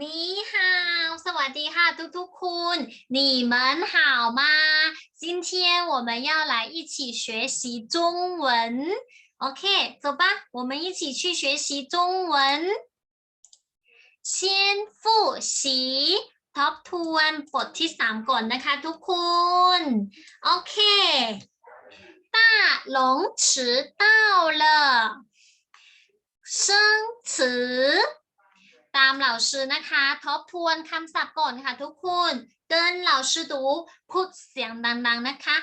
นี่ฮาวสวัสดีค่ะทุกๆคุณ你们好吗今天我们要来一起学习中文 OK 走吧我们一起去学习中文先复习ทบทวนบทที่สามก่อนนะคะทุกคน โอเค大龙迟到了生词 ตามเหล่าชื่อนะคะ ทบทวนคำศัพท์ก่อนค่ะทุกคน เกินเหล่าชื่อดูพูดเสียงดังๆนะคะ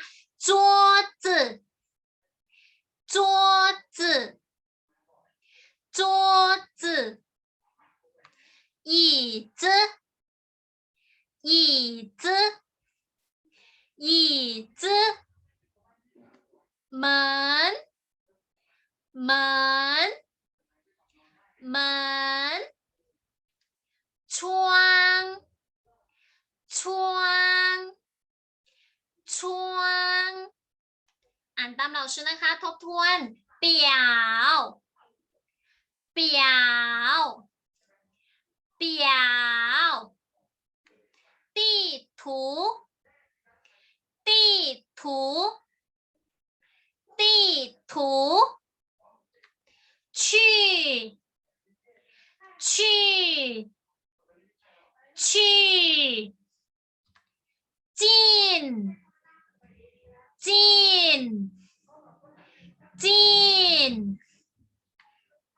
图地图地图去去去进进进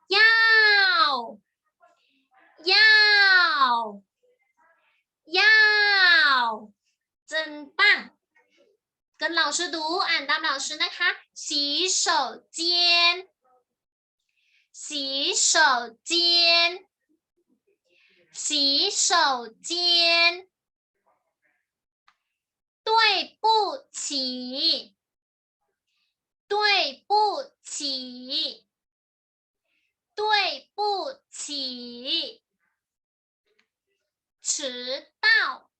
要要 要真棒跟老师读อ่านตาม老师นะคะ洗手间洗手间洗手间。对不起，对不起，对不起。 迟到，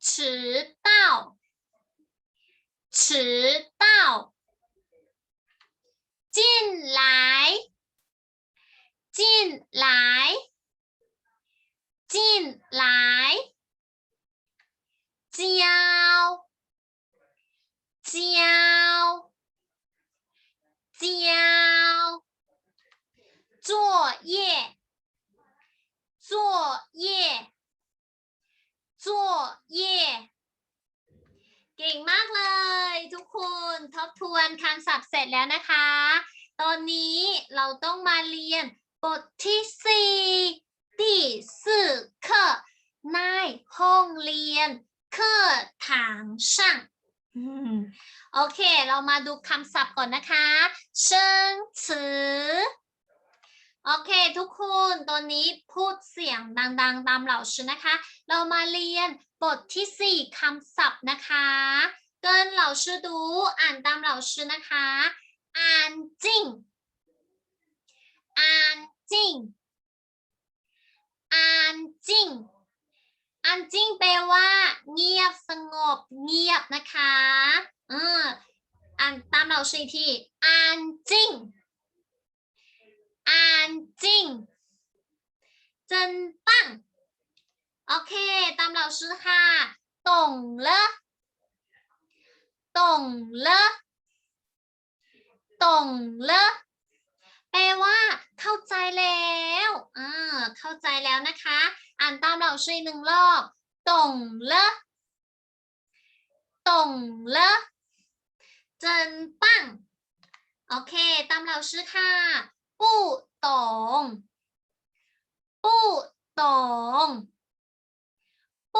迟到，迟到。进来，进来。进来，交，交，交，作业，作业，作业。เก่งมากเลยทุกคนทบทวนคำศัพท์เสร็จแล้วนะคะ ตอนนี้เราต้องมาเรียนบทที่สี่第四课ในห้องเรียน课堂上อืมโอเค เรามาดูคำศัพท์ก่อนนะคะ生词โอ เคทุกคนตอนนี้พูดเสียงดังๆ ตามเหล่าชื่อนะคะ เรามาเรียนบทที่สี่คำศัพท์นะคะ เกินเหล่าชื่อดูอ่านตามเหล่าชื่อนะคะ อ่านจริง อ่านจริง อ่านจริง อ่านจริงแปลว่า เงียบสงบ เงียบนะคะ เอออ่านตามเราชื่ออีกที่อ่านจริง 安静านจริงจนปังโอเคต่องเลตงเงเลแปลว่า เข้าใจแล้วอ่าเข้าใจแล้วนะคะ อ่านตามเราชื่อหนึ่งรอบตงเลตงเลจนปังโอเค ตามเราชื่อคะ 不懂不懂不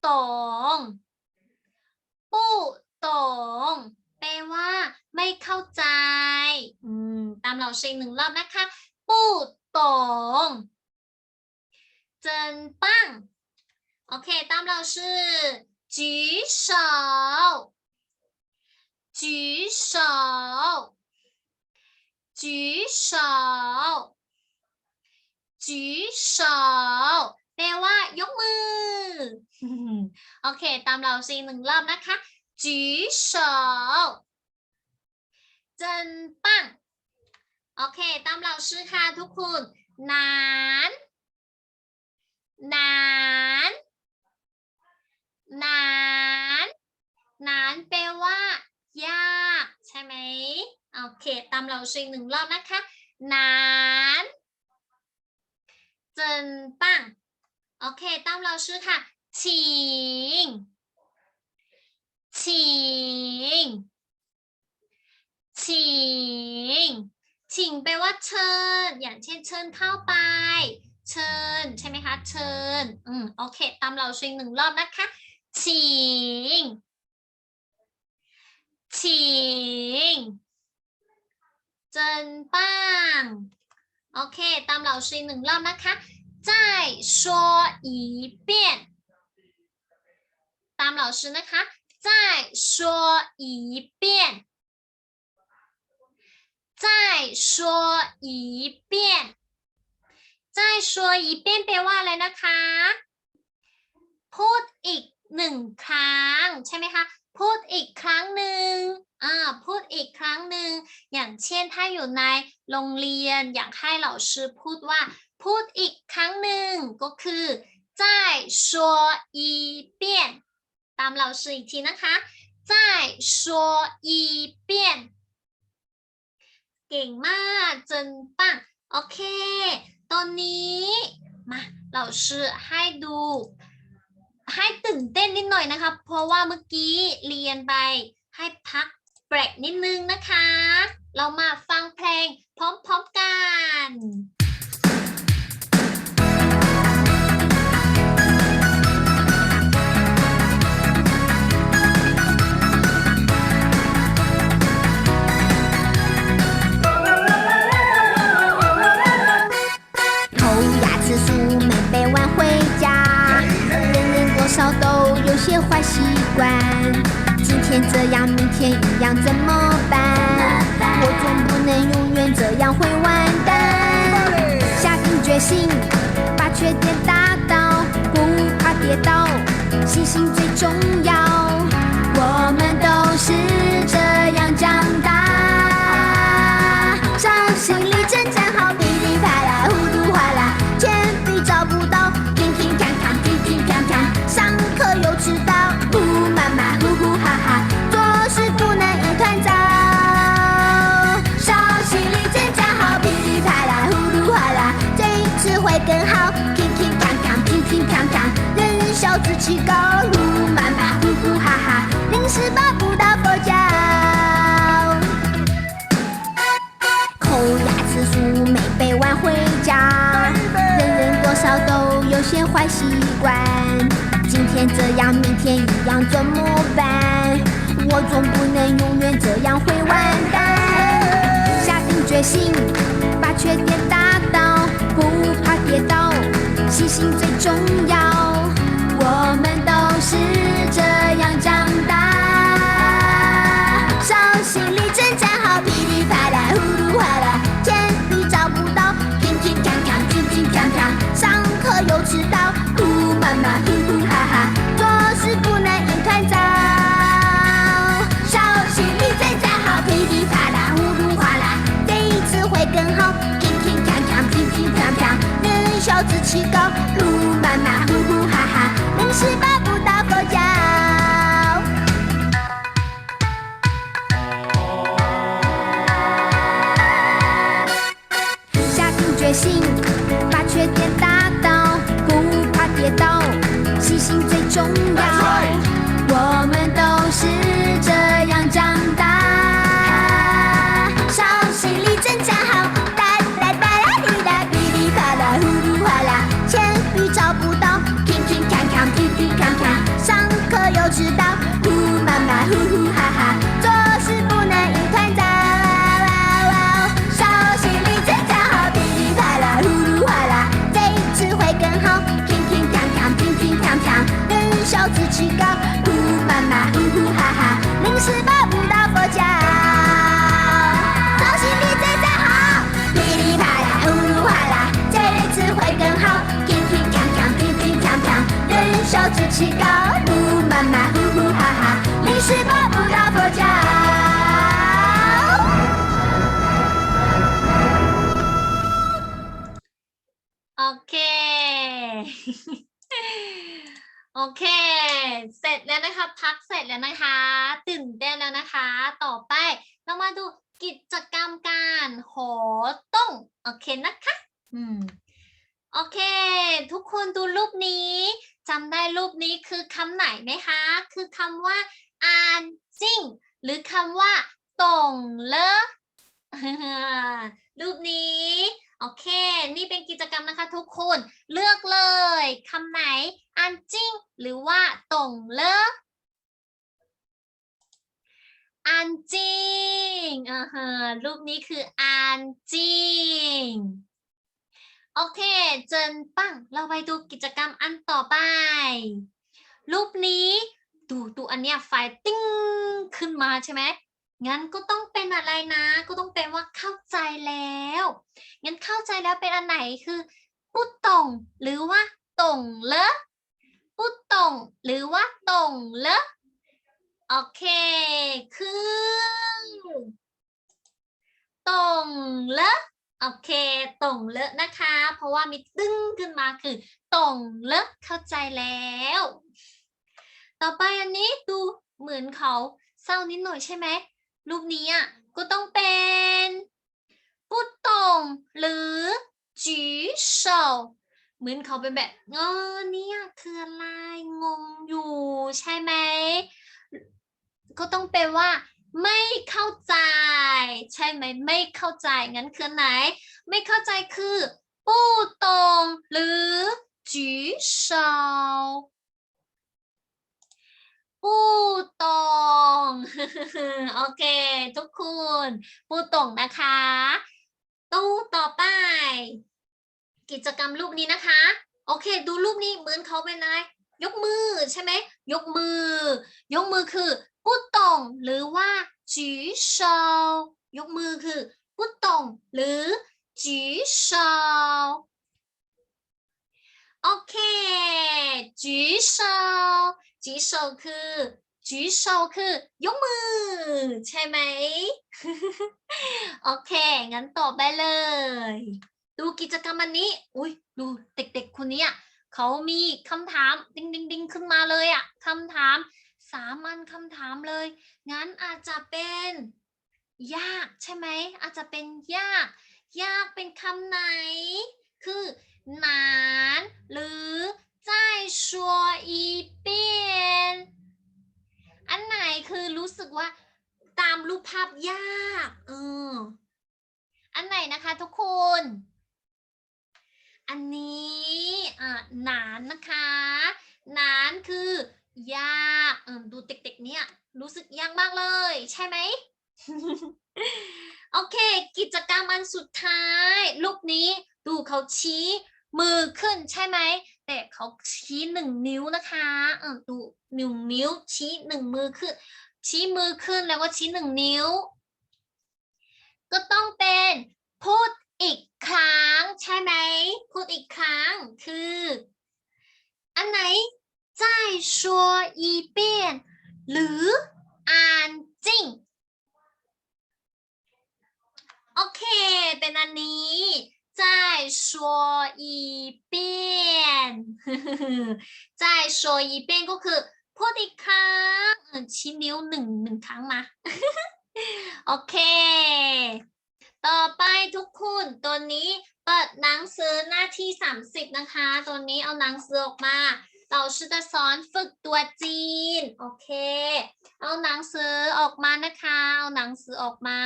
懂不懂แปลว่า ไม่เข้าใจ อืม ตามเราเชงหนึ่งรอบนะคะ不懂真棒โอเค ตามเราชื่อ举手举手 举手举手เแปลว่ายกมือ โอเค ตามเราซีหนึ่งรอบนะคะ举手เฉาเจนปัโอเค ตามเราชื่ค่ะทุกคนนานนานนานนานแปลว่า ยาก ใช่ไหมโอเคตามเราชิงหนึ่งรอบนะคะนานเจินปังโอเค ตามเราชื่อค่ะชิงชิงชิงชิงแปลว่าเชิญ อย่างเช่นเชิญเข้าไป เชิญใช่ไหมคะเชิญอืมโอเค ตามเราชิงหนึ่งรอบนะคะชิงชิง เจินปังโอเค ตามเราชิงหนึ่งรอบนะคะ再说一遍ตาม老师นะคะ再说一遍再说一遍再说一遍แปลว่าอะไรนะคะ พูดอีกหนึ่งครั้ง ใช่ไหมคะ พูดอีกครั้งหนึ่งอ่า พูดอีกครั้งหนึ่ง อย่างเช่นถ้าอยู่ในโรงเรียน อยากให้เหล่าชื่อพูดว่า พูดอีกครั้งหนึ่งก็คือ再说一遍ตามเราชื่ออีกทีนะคะ再说一遍เก่งมากเจินปังโอเค ตอนนี้มาเราชื่อให้ดู ให้ตื่นเต้นนิดหน่อยนะคะ เพราะว่าเมื่อกี้เรียนไปให้พักเบรกนิดนึงนะคะ เรามาฟังเพลงพร้อมๆกัน 今天这样，明天一样，怎么办？我总不能永远这样会完蛋。下定决心，把缺点打倒，不怕跌倒，信心最重要。我们都是这样长大。人小志气高，呼妈妈，呼呼哈哈，临时抱不到佛脚。抠牙吃书没背完回家，人人多少都有些坏习惯。今天这样，明天一样，怎么办？我总不能永远这样会完蛋。下定决心，把缺点打倒，不怕跌倒，细心最重要。是这样长大。上心里真站好，噼里啪啦，呼噜哗啦，铅笔找不到，乒乒乓乓，乒乒乓乓，上课又迟到，呼妈妈，呼呼哈哈，做事不能一团糟。上心里真站好，噼里啪啦，呼噜哗啦，这一次会更好，乒乒乓乓，乒乒乓乓，人小志气高，把缺点打倒，不怕跌倒，细心最重要。我们都是这样长大。上心里真站好，哒哒哒啦滴啦，噼里啪啦，呼噜哗啦，铅笔找不到，乒乒乓乓，乒乒乓乓，上课又迟到，呼妈妈，呼呼自己高。呜妈妈，呜呼哈哈，临时抱不到佛脚。操心比嘴大好，噼里啪啦，呜噜哈啦，这日会更好。乒乒乓乓，乒乒乓乓，人人手举高。呜妈妈，呜呼哈哈，临时抱不到佛脚。OK，OK ok เคโอเคเสร็จแล้วนะคะ พักเสร็จแล้วนะคะ ตื่นเต้นแล้วนะคะ ต่อไปเรามาดูกิจกรรมการโหต้องโอเคนะคะอืมโอเค ทุกคนดูรูปนี้จำได้รูปนี้คือคำไหนไหมคะ คือคำว่าอ่านจริงหรือคำว่าตรงเลอรูปนี้ โอเค นี่เป็นกิจกรรมนะคะทุกคน เลือกเลยคำไหนอ่านจริง หรือว่าตรงเลออ่านจริงอ่าฮะรูปนี้คืออ่านจริง โอเค เจนปัง เราไปดูกิจกรรมอันต่อไป รูปนี้ ดูดูอันเนี้ยไฟติ้งขึ้นมาใช่ไหม งั้นก็ต้องเป็นอะไรนะ ก็ต้องเป็นว่าเข้าใจแล้ว งั้นเข้าใจแล้วเป็นอันไหนคือพูดตรงหรือว่าตรงเลอะพูดตรงหรือว่าตรงเลอะโอเคคือตรงเลอะโอเคตรงเลอะนะคะ เพราะว่ามีตึ้งขึ้นมาคือตรงเลอะเข้าใจแล้ว ต่อไปอันนี้ดูเหมือนเขาเศร้านิดหน่อยใช่ไหม รูปนี้อะก็ต้องเป็นผู้ตรงหรือจีเฉาเหมือนเขาเป็นแบบเงอเนี่ยคืออะไรงงอยู่ใช่ไหม ก็ต้องเป็นว่า ไม่เข้าใจ ใช่ไหม ไม่เข้าใจงั้นคือไหน ไม่เข้าใจคือผู้ตรงหรือจีเฉา ปูตรงโอเค ทุกคนปูตรงนะคะ ตู้ต่อไป กิจกรรมรูปนี้นะคะ โอเค ดูรูปนี้เหมือนเขาเป็นอะไรยกมือใช่ไหมยกมือ ยกมือคือปูตรงหรือว่าจีโยกมือคือปูตรงหรือจีโโอเคจีโจีโคือจีโคือยกมือ ใช่ไหม โอเค งั้นต่อไปเลย ดูกิจกรรมอันนี้ อุ้ยดูเด็กๆคนนี้อะเขามีคำถามดิงดิงดิงขึ้นมาเลยอะคำถามสามอันคำถามเลย งั้นอาจจะเป็น ยากใช่ไหม อาจจะเป็นยาก ยากเป็นคำไหน คือ หนาน หรือ 再说一遍อันไหนคือรู้สึกว่าตามรูปภาพยากเอออันไหนนะคะทุกคน อันนี้อ่ะหนานนะคะหนานคือ ยากเออดูเด็กๆเนี่ยรู้สึกยากมากเลย ใช่ไหม โอเค กิจกรรมอันสุดท้ายรูปนี้ดูเขาชี้มือขึ้นใช่ไหม แต่เขาชี้หนึ่งนิ้วนะคะเออดูหนึ่งนิ้ว ชี้หนึ่งมือขึ้น ชี้มือขึ้นแล้วก็ชี้หนึ่งนิ้ว ก็ต้องเป็นพูดอีกครั้งใช่ไหม พูดอีกครั้งคือ อันไหน再说一遍หรืออ่านจริง โอเค เป็นอันนี้ 再说一遍 再说一遍ก็คือพูดอีกครั้งเออชี้นิ้วหนึ่งหนึ่งครั้งมา โอเค ต่อไปทุกคนตัวนี้เปิดหนังสือหน้าที่ 30 นะคะ ตัวนี้เอาหนังสือออกมา เราชื่อจะสอนฝึกตัวจีน โอเค เอาหนังสือออกมานะคะ เอาหนังสือออกมา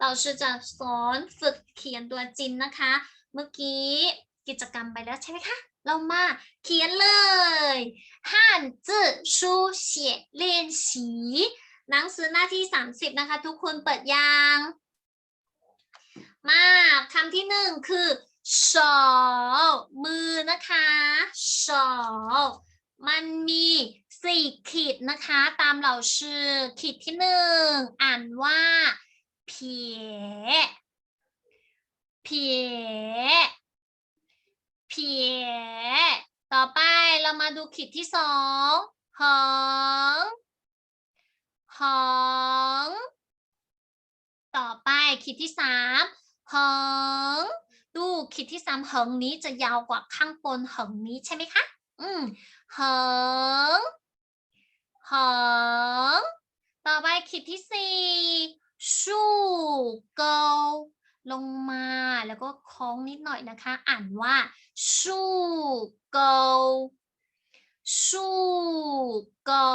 เราชื่อจะสอนฝึกเ ขียนตัวจินนะคะ เมื่อกี้กิจกรรมไปแล้วใช่ไหมคะ เรามาเขียนเลยฮั่นจื้อชูเฉียเลียนสีหนังสือหน้าที่ 30 นะคะ ทุกคนเปิดยาง มาคำที่หนึ่งคือสอมือนะคะสอมันมีสี่ขีดนะคะ ตามเหล่าชื่อขีดที่หนึ่งอ่านว่าเพี เพียเพียต่อไปเรามาดูขีดที่สองหองหองต่อไปขีดที่สามหองดูขีดที่สามหิงนี้จะยาวกว่าข้างบนหิงนี้ใช่ไหมคะ อืมหิงหิงต่อไปขีดที่สี่ ชูเกา ลงมาแล้วก็โค้งนิดหน่อยนะคะ อ่านว่าชูเกาชูเกา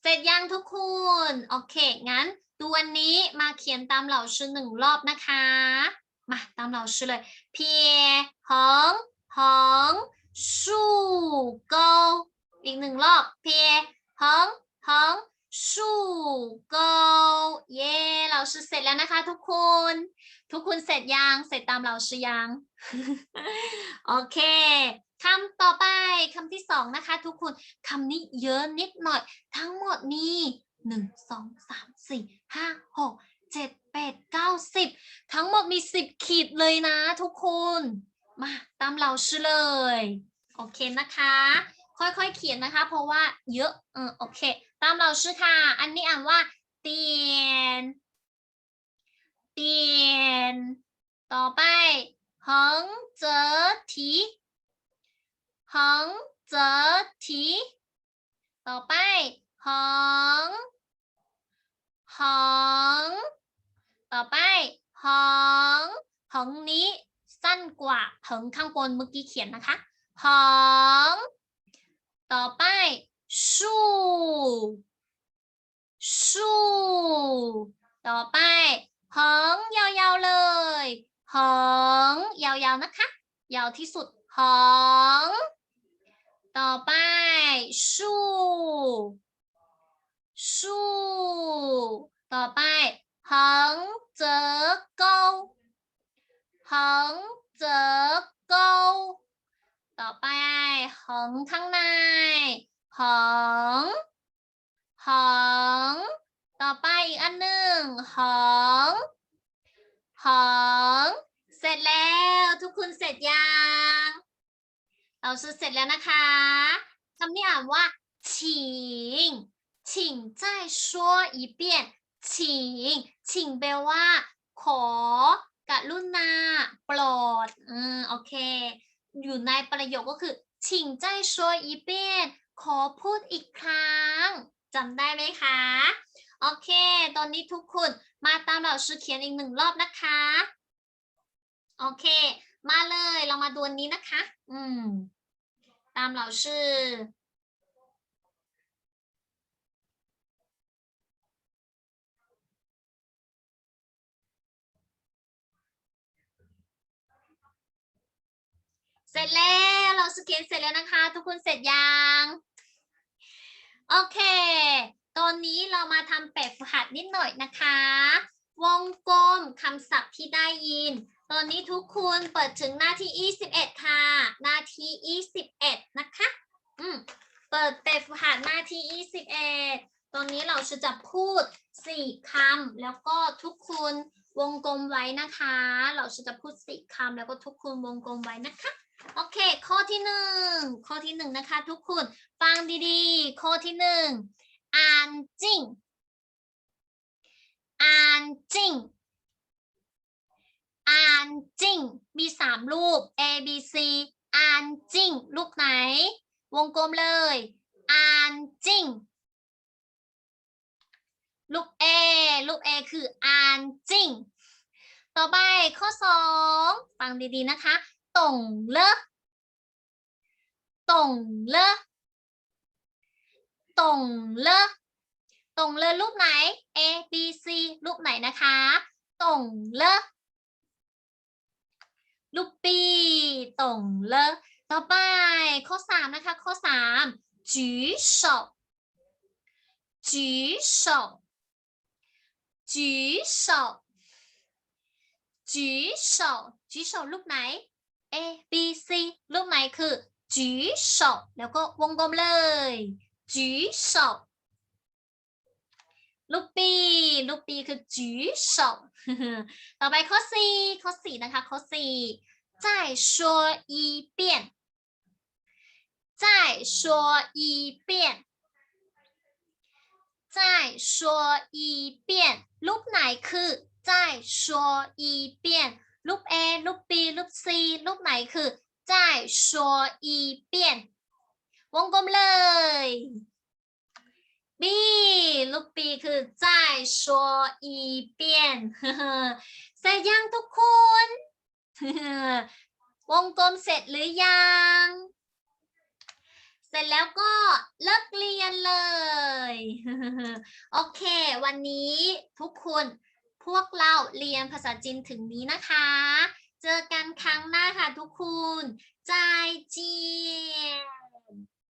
เสร็จยังทุกคนโอเคงั้นดูอันนี้มาเขียนตามเหล่าชื่อหนึ่งรอบนะคะ มาตามเหล่าชื่อเลยเพียหงหงชูเกาอีกหนึ่งรอบเพียหงหง ชูเกาเย่เราชื่อเสร็จแล้วนะคะ ทุกคน ทุกคนเสร็จยัง เสร็จตามเราชื่อยัง โอเคคำต่อไปคำที่สองนะคะ ทุกคนคำนี้เยอะนิดหน่อย ทั้งหมดนี้หนึ่งสองสามสี่ห้าหกเจ็ดแปดเก้าสิบทั้งหมดมีสิบขีดเลยนะ ทุกคน มาตามเราชื่อเลย โอเคนะคะ ค่อยๆเขียนนะคะ เพราะว่าเยอะเออโอเค ตามเราชื่อค่ะ อันนี้อ่านว่าเตียนเตียนต่อไปหงเจอทีหงเจอทีต่อไปหงหงต่อไปหงหงนี้สั้นกว่าหงข้างบนเมื่อกี้เขียนนะคะหงต่อไป ชูชูต่อไปหงยาวๆเลยหงยาวๆนะคะ ยาวที่สุดหงต่อไปชูชูต่อไปหงเจอเกาเหิงเจอเกาต่อไปหงข้างใน เหิงเหิง ต่อไปอีกอันหนึ่งหองหองเสร็จแล้วทุกคนเสร็จยังเราซื้อเสร็จแล้วนะคะคำนี้อ่านว่าชิงชิง再说一遍ชิงชิงแปลว่า ขอกรุณาโปรดอืมโอเค อยู่ในประโยคก็คือชิงใจชัวอีเปียน ขอพูดอีกครั้งจำได้ไหมคะ โอเค ตอนนี้ทุกคนมาตามเราชื่อเขียนอีกหนึ่งรอบนะคะ โอเค มาเลยเรามาดูนนี้นะคะ อืม ตามเราชื่อเสร็จแล้วเราสเขียนเสร็จแล้วนะคะ ทุกคนเสร็จยัง โอเค ตอนนี้เรามาทำแบบฝึกหัดนิดหน่อยนะคะ วงกลมคำศัพท์ที่ได้ยิน ตอนนี้ทุกคนเปิดถึงหน้าที่ 21 ค่ะ หน้าที่ 21 นะคะ อืม เปิดแบบฝึกหัดหน้าที่ 21 ตอนนี้เราจะพูด 4คำแล้วก็ทุกคนวงกลมไว้นะคะ เราจะพูด 4คำแล้วก็ทุกคนวงกลมไว้นะคะ โอเค ข้อที่หนึ่งข้อที่หนึ่งนะคะ ทุกคนฟังดีๆ ข้อที่หนึ่งอ่านจริงอ่านจริงอ่านจริงมีสามรูป A B C อ่านจริงรูปไหน วงกลมเลยอ่านจริงลูก A ลูก A คืออ่านจริง ต่อไปข้อสองฟังดีๆนะคะ ต่งเลต่งเลต่งเลต่งเลรูปไหน A B C รูปไหนนะคะต่งเลรูป B ต่งเลต่อไปข้อสามนะคะ ข้อสามจีสอบจีสอบจีสอบจีสอบจีสอรูปไหน A B C รูปไหนคือ举手แล้วก็วงกลมเลย举手ลูกปีลูกปีคือ举手 ต่อไปข้อสี่ข้อสี่นะคะ ข้อสี่再说一遍再说一遍再说一遍รูปไหนคือ再说一遍 รูป A รูป B รูป C รูปไหนคือ再说一遍วงกลมเลย B รูป B คือ再说一遍 เสร็จยังทุกคน วงกลมเสร็จหรือยัง เสร็จแล้วก็เลิกเรียนเลย โอเค วันนี้ทุกคน พวกเราเรียนภาษาจีนถึงนี้นะคะ เจอกันครั้งหน้าค่ะทุกคนใจายเจียน